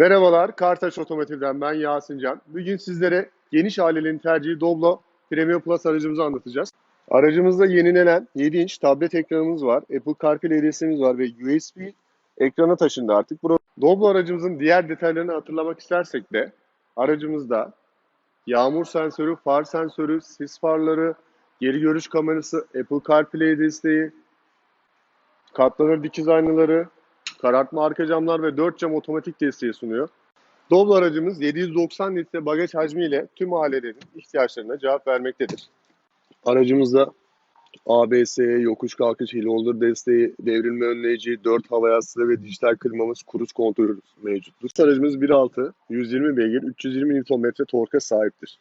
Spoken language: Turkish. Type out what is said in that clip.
Merhabalar, Kartaş Otomotiv'den ben Yasin Can. Bugün sizlere geniş ailelerin tercihi Doblo Premium Plus aracımızı anlatacağız. Aracımızda yenilenen 7 inç tablet ekranımız var, Apple CarPlay desteğimiz var ve USB ekrana taşındı artık. Doblo aracımızın diğer detaylarını hatırlamak istersek de aracımızda yağmur sensörü, far sensörü, sis farları, geri görüş kamerası, Apple CarPlay desteği, katlanır dikiz aynaları, karartma arka camlar ve 4 cam otomatik desteği sunuyor. Doblo aracımız 790 litre bagaj hacmiyle tüm ailelerin ihtiyaçlarına cevap vermektedir. Aracımızda ABS, yokuş kalkış hill holder desteği, devrilme önleyici, 4 hava yastığı ve dijital klimamız, kruz kontrolü mevcuttur. Aracımız 1.6, 120 beygir, 320 Nm torka sahiptir.